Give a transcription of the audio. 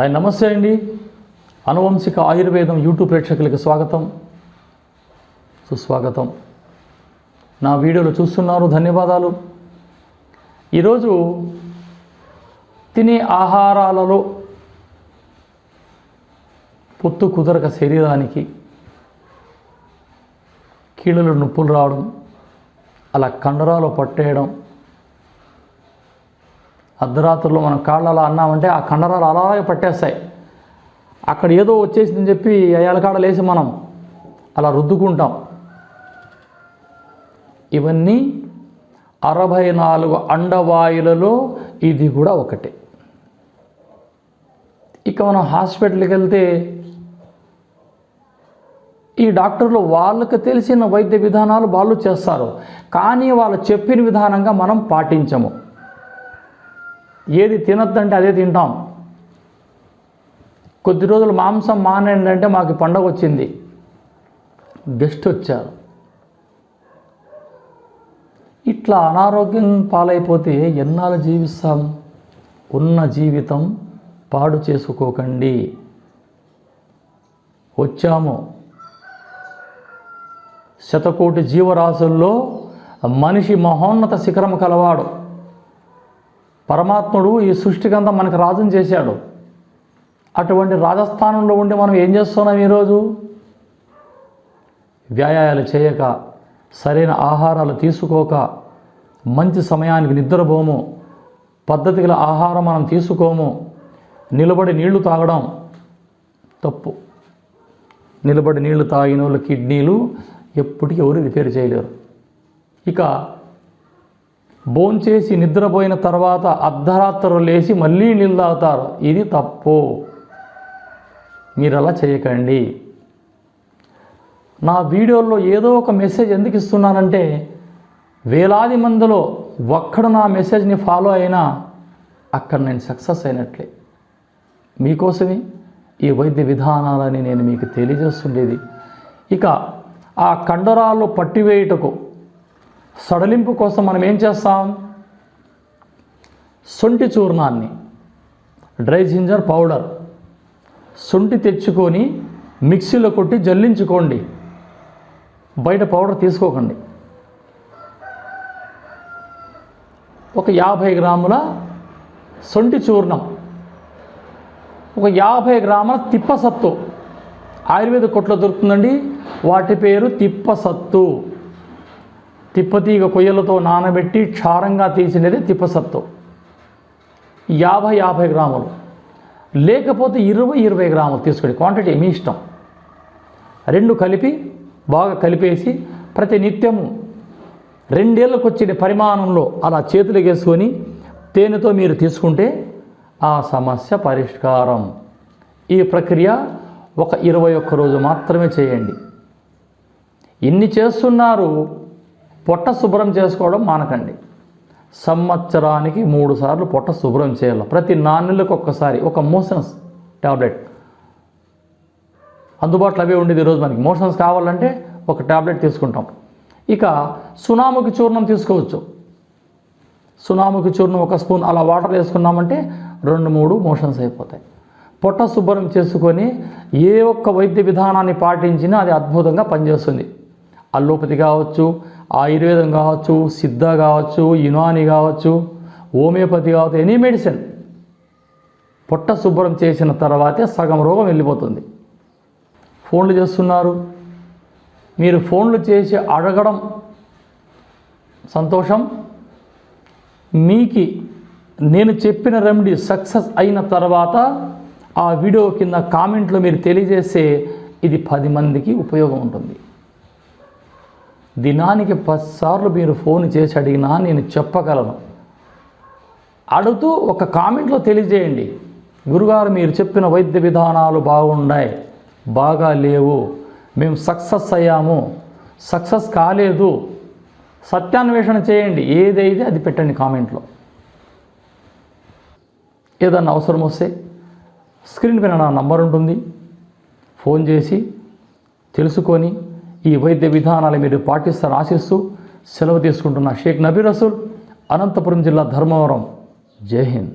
Hi నమస్తే అండి. అనువంశిక ఆయుర్వేదం యూట్యూబ్ ప్రేక్షకులకి స్వాగతం. సుస్వాగతం. నా వీడియోలు చూస్తున్నారు ధన్యవాదాలు. ఈరోజు తినే ఆహారాలలో పొత్తు కుదరక శరీరానికి కీళ్ళలో నొప్పులు రావడం అలా కండరాలు పట్టేయడం అర్ధరాత్రుల్లో మనం కాళ్ళు అలా అన్నామంటే ఆ కండరాలు అలాగే పట్టేస్తాయి. అక్కడ ఏదో వచ్చేసిందని చెప్పి అయ్యాలకాడ లేసి మనం అలా రుద్దుకుంటాం. ఇవన్నీ అరవై నాలుగు అండవాయులలో ఇది కూడా ఒకటే. ఇక మనం హాస్పిటల్కి వెళ్తే ఈ డాక్టర్లు వాళ్ళకి తెలిసిన వైద్య విధానాలు వాళ్ళు చేస్తారు. కానీ వాళ్ళు చెప్పిన విధానంగా మనం పాటించము. ఏది తినొద్దంటే అదే తింటాం. కొద్ది రోజులు మాంసం మానేయండి అంటే మాకు పండగ వచ్చింది. గెస్ట్ వచ్చారు. ఇట్లా అనారోగ్యం పాలైపోతే ఎన్నాళ్ళు జీవిస్తాం? ఉన్న జీవితం పాడు చేసుకోకండి. వచ్చాము. శతకోటి జీవరాశుల్లో మనిషి మహోన్నత శిఖరం కలవాడు. పరమాత్ముడు ఈ సృష్టికంతా మనకు రాజుని చేశాడు. అటువంటి రాజస్థానంలో ఉండి మనం ఏం చేస్తున్నాం ఈరోజు? వ్యాయామాలు చేయక సరైన ఆహారాలు తీసుకోక మంచి సమయానికి నిద్రపోము పద్ధతి గల ఆహారం మనం తీసుకోము నిలబడి నీళ్ళు తాగడం తప్పు. నిలబడి నీళ్ళు తాగిన వాళ్ళ కిడ్నీలు ఎప్పటికీ ఎవరు రిపేర్ చేయలేరు. ఇక భోంచేసి నిద్రపోయిన తర్వాత అర్ధరాత్రులు లేచి మళ్ళీ నీళ్ళు తాగుతారు ఇది తప్పు. మీరు అలా చేయకండి. నా వీడియోల్లో ఏదో ఒక మెసేజ్ ఎందుకు ఇస్తున్నానంటే వేలాది మందిలో ఒక్కడు నా మెసేజ్ని ఫాలో అయినా అక్కడ నేను సక్సెస్ అయినట్లే. మీకోసమే ఈ వైద్య విధానాలని నేను మీకు తెలియజేస్తుండేది. ఇక ఆ కండరాలు పట్టివేయుటకు సడలింపు కోసం మనం ఏం చేస్తాం? సొంటి చూర్ణాన్ని డ్రై జింజర్ పౌడర్ సొంటి తెచ్చుకొని మిక్సీలో కొట్టి జల్లించుకోండి. బయట పౌడర్ తీసుకోకండి. ఒక యాభై గ్రాముల సొంటి చూర్ణం ఒక యాభై గ్రాముల తిప్పసత్తు. ఆయుర్వేద కొట్లో దొరుకుతుందండి. వాటి పేరు తిప్పసత్తు. తిప్పతీగ కొయ్యలతో నానబెట్టి క్షారంగా తీసినది తిప్పసత్తు. యాభై యాభై గ్రాములు. లేకపోతే ఇరవై ఇరవై గ్రాములు తీసుకోండి క్వాంటిటీ మీ ఇష్టం. రెండు కలిపి బాగా కలిపేసి ప్రతి నిత్యము రెండేళ్ళకు వచ్చిన పరిమాణంలో అలా చేతులు వేసుకొని తేనెతో మీరు తీసుకుంటే ఆ సమస్య పరిష్కారం. ఈ ప్రక్రియ ఒక ఇరవై ఒక్క రోజు మాత్రమే చేయండి. ఇన్ని చేస్తున్నారు పొట్ట శుభ్రం చేసుకోవడం మానకండి. సంవత్సరానికి మూడు సార్లు పొట్ట శుభ్రం చేయాలి. ప్రతి నాన్నెలకు ఒక్కసారి ఒక మోషన్స్ ట్యాబ్లెట్ అందుబాటులో అవే ఉండేది ఈరోజు మనకి. మోషన్స్ కావాలంటే ఒక ట్యాబ్లెట్ తీసుకుంటాం. ఇక సునాముకి చూర్ణం తీసుకోవచ్చు. సునాముకి చూర్ణం ఒక స్పూన్ అలా వాటర్ వేసుకున్నామంటే రెండు మూడు మోషన్స్ అయిపోతాయి. పొట్ట శుభ్రం చేసుకొని ఏ ఒక్క వైద్య విధానాన్ని పాటించినా అది అద్భుతంగా పనిచేస్తుంది. అల్లోపతి కావచ్చు ఆయుర్వేదం కావచ్చు సిద్ధ కావచ్చు యునాని కావచ్చు హోమియోపతి కావచ్చు ఎనీ మెడిసిన్. పొట్ట శుభ్రం చేసిన తర్వాతే సగం రోగం వెళ్ళిపోతుంది. ఫోన్లు చేస్తున్నారు. మీరు ఫోన్లు చేసి అడగడం సంతోషం. మీకి నేను చెప్పిన రెమెడీ సక్సెస్ అయిన తర్వాత ఆ వీడియో కింద కామెంట్లో మీరు తెలియజేస్తే ఇది పది మందికి ఉపయోగం ఉంటుంది. దినానికి పదిసార్లు మీరు ఫోన్ చేసి అడిగినా నేను చెప్పగలను. అడుగుతూ ఒక కామెంట్లో తెలియజేయండి. గురుగారు మీరు చెప్పిన వైద్య విధానాలు బాగున్నాయి. బాగా లేవు. మేము సక్సెస్ అయ్యాము. సక్సెస్ కాలేదు. సత్యాన్వేషణ చేయండి. ఏదైతే అది పెట్టండి కామెంట్లో. ఏదన్నా అవసరం వస్తే స్క్రీన్ పైన నా నంబర్ ఉంటుంది. ఫోన్ చేసి తెలుసుకొని ఈ వైద్య విధానాలు మీరు పాటిస్తారని ఆశిస్తూ సెలవు తీసుకుంటున్న షేక్ నబీ రసూల్ అనంతపురం జిల్లా ధర్మవరం. జై హింద్.